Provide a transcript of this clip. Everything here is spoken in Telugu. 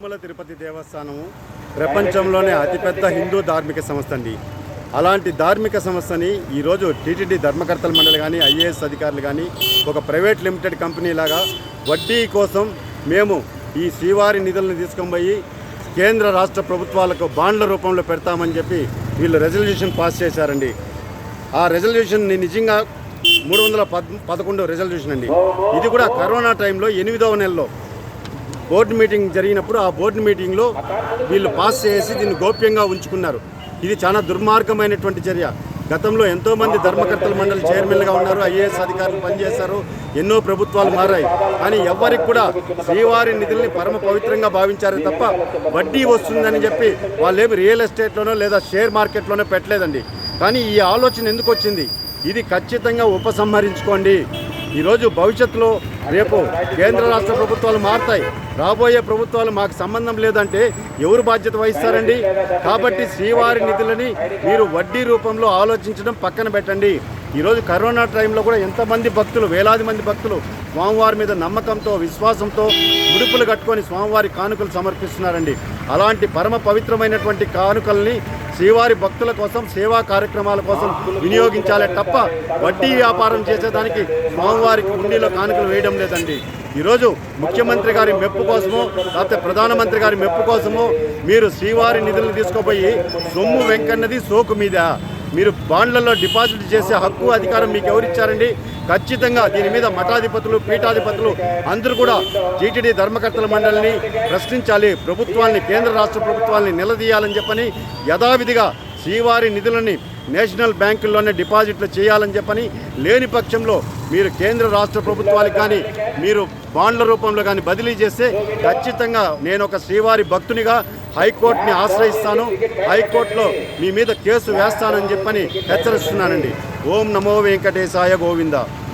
తిరుమల తిరుపతి దేవస్థానము ప్రపంచంలోనే అతిపెద్ద హిందూ ధార్మిక సంస్థ అండి. అలాంటి ధార్మిక సంస్థని ఈరోజు టీటీడీ ధర్మకర్తల మండలి కానీ ఐఏఎస్ అధికారులు కానీ ఒక ప్రైవేట్ లిమిటెడ్ కంపెనీ లాగా వడ్డీ కోసం మేము ఈ శ్రీవారి నిధులను తీసుకొని పోయి కేంద్ర రాష్ట్ర ప్రభుత్వాలకు బాండ్ల రూపంలో పెడతామని చెప్పి వీళ్ళు రెజల్యూషన్ పాస్ చేశారండి. ఆ రెజల్యూషన్ నిజంగా మూడు వందల పద్ పదకొండు రెజల్యూషన్ అండి. ఇది కూడా కరోనా టైంలో ఎనిమిదవ నెలలో బోర్డు మీటింగ్ జరిగినప్పుడు ఆ బోర్డు మీటింగ్లో వీళ్ళు పాస్ చేసి దీన్ని గోప్యంగా ఉంచుకున్నారు. ఇది చాలా దుర్మార్గమైనటువంటి చర్య. గతంలో ఎంతోమంది ధర్మకర్తల మండలి చైర్మన్గా ఉన్నారు ఐఏఎస్ అధికారులు పనిచేశారు ఎన్నో ప్రభుత్వాలు మారాయి. కానీ ఎవ్వరికి కూడా శ్రీవారి నిధుల్ని పరమ పవిత్రంగా భావించారే తప్ప వడ్డీ వస్తుందని చెప్పి వాళ్ళేమి రియల్ ఎస్టేట్లోనో లేదా షేర్ మార్కెట్లోనో పెట్టలేదండి. కానీ ఈ ఆలోచన ఎందుకు వచ్చింది? ఇది ఖచ్చితంగా ఉపసంహరించుకోండి. ఈరోజు భవిష్యత్తులో రేపు కేంద్ర రాష్ట్ర ప్రభుత్వాలు మారుతాయి. రాబోయే ప్రభుత్వాలు మాకు సంబంధం లేదంటే ఎవరు బాధ్యత వహిస్తారండి? కాబట్టి శ్రీవారి నిధులని మీరు వడ్డీ రూపంలో ఆలోచించడం పక్కన పెట్టండి. ఈరోజు కరోనా టైంలో కూడా ఎంతమంది భక్తులు వేలాది మంది భక్తులు స్వామివారి మీద నమ్మకంతో విశ్వాసంతో ముడుపులు కట్టుకొని స్వామివారి కానుకలు సమర్పిస్తున్నారండి. అలాంటి పరమ పవిత్రమైనటువంటి కానుకల్ని శ్రీవారి భక్తుల కోసం సేవా కార్యక్రమాల కోసం వినియోగించాలే తప్ప వడ్డీ వ్యాపారం చేసేదానికి స్వామివారికి ఉండిలో కానుకలు వేయడం లేదండి. ఈరోజు ముఖ్యమంత్రి గారి మెప్పు కోసమో లేకపోతే ప్రధానమంత్రి గారి మెప్పు కోసమో మీరు శ్రీవారి నిధులను తీసుకుపోయి సొమ్ము వెంకన్నది సోకు మీద. మీరు బాండ్లలో డిపాజిట్ చేసే హక్కు అధికారం మీకు ఎవరిచ్చారండి? ఖచ్చితంగా దీని మీద మఠాధిపతులు పీఠాధిపతులు అందరూ కూడా జీటీడీ ధర్మకర్తల మండలిని ప్రశ్నించాలి ప్రభుత్వాన్ని కేంద్ర రాష్ట్ర ప్రభుత్వాల్ని నిలదీయాలని చెప్పని యథావిధిగా శ్రీవారి నిధులని నేషనల్ బ్యాంకుల్లోనే డిపాజిట్లు చేయాలని చెప్పని లేని పక్షంలో మీరు కేంద్ర రాష్ట్ర ప్రభుత్వాలకు కానీ మీరు బాండ్ల రూపంలో కానీ బదిలీ చేస్తే ఖచ్చితంగా నేను ఒక శ్రీవారి భక్తునిగా హైకోర్టుని ఆశ్రయిస్తాను. హైకోర్టులో మీ మీద కేసు వేస్తానని చెప్పని హెచ్చరిస్తున్నానండి. ఓం నమో వెంకటేశాయ గోవింద.